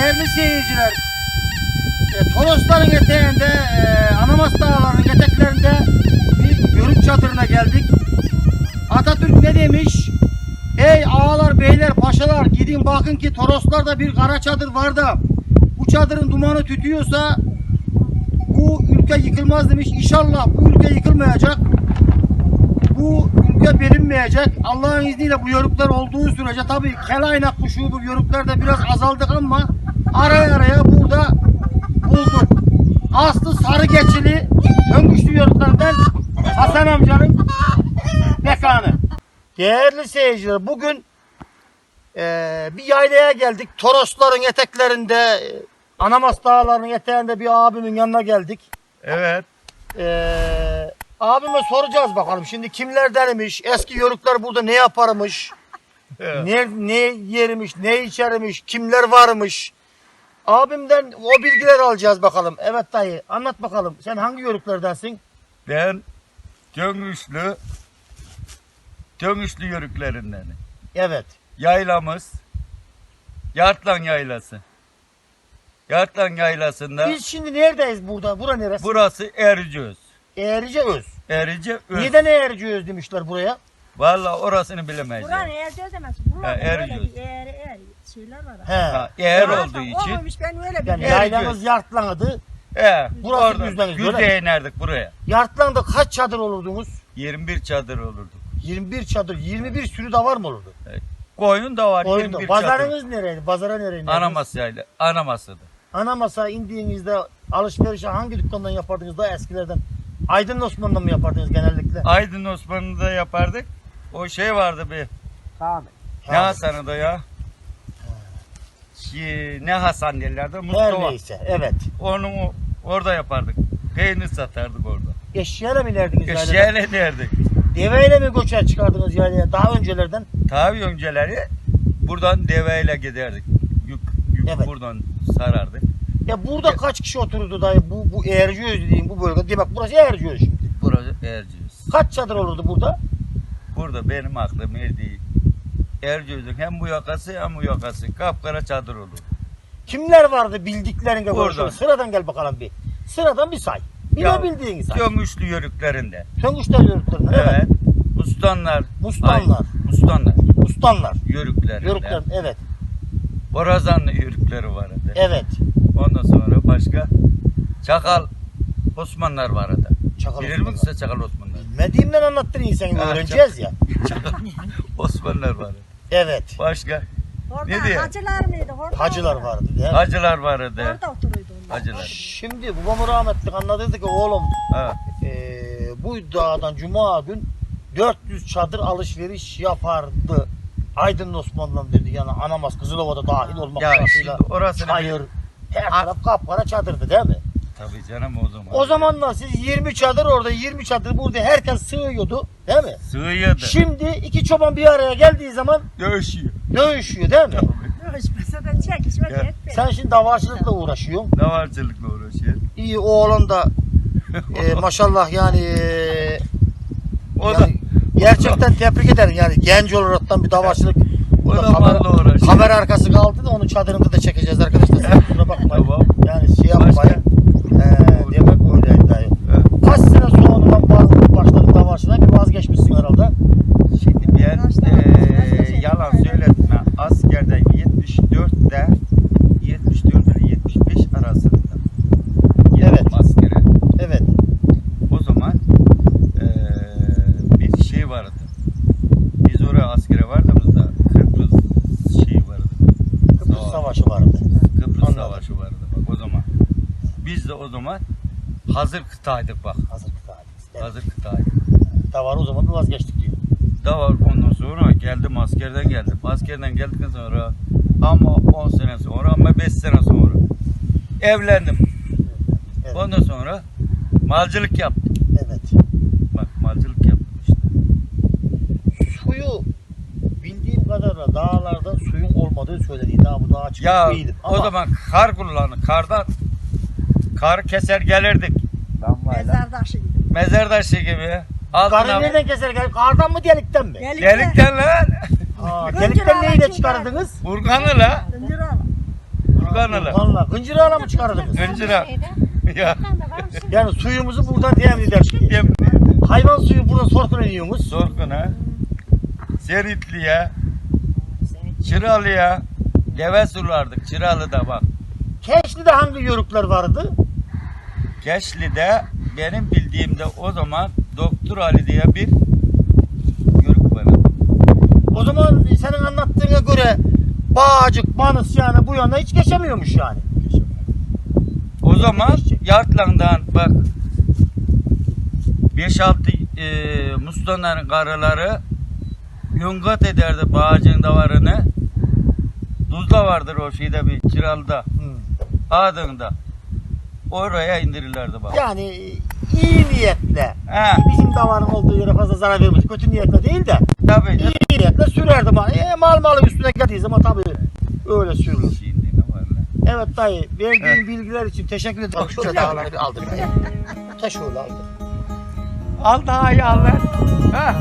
Değerli seyirciler, e, Torosların eteğinde, e, Anamas Dağları'nın eteklerinde bir yörük çadırına geldik. Atatürk ne demiş? Ey ağalar, beyler, paşalar gidin bakın ki Toroslarda bir kara çadır var da bu çadırın dumanı tütüyorsa bu ülke yıkılmaz demiş. İnşallah bu ülke yıkılmayacak. Bu ülke bölünmeyecek. Allah'ın izniyle bu yörükler olduğu sürece tabii kelaynak kuşu bu yörüklerde biraz azaldık ama araya araya burada bulduk. Aslı Sarıgeçili Öngüçlü yörüklerinden Hasan amcanın mekanı. Değerli seyirciler bugün eee, bir yaylaya geldik. Torosların eteklerinde eee, Anamas Dağları'nın eteğinde bir abimin yanına geldik. Evet. Ee, abime soracağız bakalım. Şimdi kimlerdenmiş? Eski yörükler burada ne yaparmış? Evet. Ne, ne yermiş? Ne içermiş? Kimler varmış? Abimden o bilgileri alacağız bakalım. Evet dayı anlat bakalım. Sen hangi yörüklerdensin? Ben Döngüşlü Döngüşlü yörüklerinden. Evet. Yaylamız Yartlan Yaylası. Yartlan Yaylası'nda Biz şimdi neredeyiz burada? Bura neresi? burası Ercüz. Eğrice Öz. Erice Öz. Neden Eğrice Öz demişler buraya? Vallahi orasını bilemeyiz. Buranın yani. eğer demez. Buranın Ha, eğer böyle bir şeyler var. He. Ha, eğer olduğu için. Olmamış ben öyle Yani biliyorum. Yaylamız Yartlan'ıydı. He, Burası oradan düzleniz, öyle mi? İnerdik buraya. Yartlan'da kaç çadır olurdunuz? 21 çadır olurdu. 21 çadır. 21 sürü de var mı olurdu? Koyun da var Oyunda. 21 çadır. Pazarınız nereydi? Pazara nereye? Anamas yayla. Anaması'dı. Anamasa indiğinizde alışverişi hangi dükkandan yapardınız da eskilerden? Aydın Osman'dan mı yapardınız genellikle? Aydın Osman'ı da yapardık. O şey vardı bir. Tamam. Ne Hasan'ı da ya? Ne Hasan derlerdi? Her Mustafa. neyse. Evet. Onu orada yapardık. Peynir satardık orada. Eşeğiyle mi inerdiniz? Eşeğiyle derdik. Deveyle mi göçer çıkardınız yaylaya daha öncelerden? Tabii önceleri buradan deveyle giderdik. Yük, yük Evet. buradan sarardık. Ya burada kaç kişi otururdu dayı bu, bu Erciyes dediğim bu bölgede? Diye bak burası Erciyes şimdi. Burası Erciyes. Kaç çadır olurdu burada? Burada benim aklım erdiği. Erciyes'in hem bu yakası hem bu yakası. Kapkara çadır olur. Kimler vardı bildiklerine Burada. konuşalım. Sıradan gel bakalım bir. Sıradan bir say. Ya, Bilebildiğini say. Gömüşlü yörüklerinde. Söngüçler yörüklerinden. Evet. Evet. Mustanlar. Mustanlar. Ay, mustanlar. Ustanlar. Yörüklerinde. Yörükler. Evet. Borazanlı yörükleri vardı. Evet. Ondan sonra başka Çakal Osmanlar vardı. Çakal Bilir misin Çakal Osmanlar? Bilmediğimden anlattın insan Ha, öğreneceğiz ya. Osmanlar vardı. Evet. Başka Orada Ne diyor? hacılar mıydı? Orada Hacılar orada. vardı. değil mi? hacılar vardı. Orada oturuyordu onlar. Hacılar. Şimdi babamı rahmetli anladıydı ki oğlum Ha. eee, bu dağdan cuma gün 400 çadır alışveriş yapardı. Aydın Osmanlı'dan dedi yani Anamaz Kızılova'da dahil olmak Ya şartıyla şimdi orasını çayır her taraf kapkara çadırdı değil mi? Tabii canım o zaman. O zamanlar siz 20 çadır orada 20 çadır burada herkes sığıyordu değil mi? sığıyordu. Şimdi iki çoban bir araya geldiği zaman Dövüşüyor. dövüşüyor değil mi? Görüşmese de çekişme Ya. etme. Sen şimdi davarcılıkla uğraşıyorsun. Davarcılıkla uğraşıyor. İyi oğlan da e, maşallah yani e, O da yani gerçekten tebrik ederim yani genç olaraktan bir davarcılık. o da kamera, malla uğraşıyor. kamera arkası kaldı da onun çadırında da çekeceğiz arkadaşlar. Kusura bakmayın. Tamam. Yani şey Başka? yapmayın. Ee, demek öyleydi dayı. Evet. Kaç sene sonradan bazı başladın davarcılığa bir vazgeçmişsin herhalde. Şimdi ben Başka- eee, başka şey yalan var. söyletme. Askerden 74'te 74 ile 75 arasında. Evet. Gittim askere. Evet. O zaman eee, bir şey vardı. Biz oraya askere vardığımızda Kıbrıs şeyi vardı. Kıbrıs Savaş. Savaşı vardı. Kıbrıs Anladım. Savaşı vardı bak o zaman. Biz de o zaman hazır kıtaydık bak. Hazır kıtayız. Evet. Hazır kıtaydık. Davarı o zaman vazgeçtik diyor. Da var ondan sonra geldim askerden geldim. Askerden geldikten sonra ama 10 sene sonra ama 5 sene sonra evlendim. Evet. Ondan sonra malcılık yaptım. Evet. Bak malcılık yaptım kadarıyla dağlarda suyun olmadığı söyleniyor. Daha bu dağa çıkıp Ya değilim. o zaman kar kullanır. Kardan kar keser gelirdik. Mezar taşı gibi. Mezar taşı gibi. Karı Altına nereden keser? gel- Kardan mı delikten mi? Delikte. delikten lan. Ha, Önceden delikten neyle çıkardınız? Burganı la. Oğlum. kanalı. Valla hıncırağla mı çıkardınız? Hıncıra. Ya. Yani suyumuzu buradan temin ederdik. Yemin Hayvan suyu burada sorkun ediyorsunuz. Sorkun'a, Seritli'ye, Çıralı'ya deve sulardık. Çıralı'da bak. Keşli'de hangi yörükler vardı? Keşli'de benim bildiğimde o zaman Doktor Ali diye bir yörük var. O zaman senin anlattığına göre Bağcık, Manıs yani bu yana hiç geçemiyormuş yani. O zaman Yartlan'dan bak 5-6 e, Muslanların karıları yungat ederdi bağcığın davarını. Tuzla vardır o şeyde bir Çıralı'da. Adında. Oraya indirirlerdi bak. Yani iyi niyetle. He, Bizim davarın olduğu yere fazla zarar vermiş. Kötü niyetle değil de tabii. iyi niyetle sürerdim. E, mal malı üstüne geldiği zaman tabii öyle sürülür. Evet dayı verdiğin bilgiler için teşekkür ederim. Bak şöyle dağları bir aldım. Ta şöyle aldım. Al daha iyi al lan. Ha,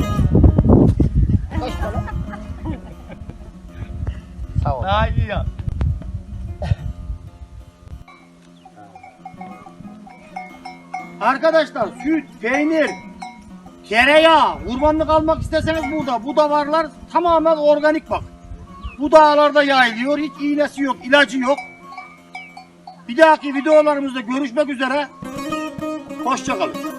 Kaç para? Sağ ol. daha iyi al. Arkadaşlar süt, peynir, tereyağı, kurbanlık almak isterseniz burada. Bu davarlar tamamen organik bak. Bu dağlarda yayılıyor. Hiç iğnesi yok, ilacı yok. Bir dahaki videolarımızda görüşmek üzere. Hoşçakalın.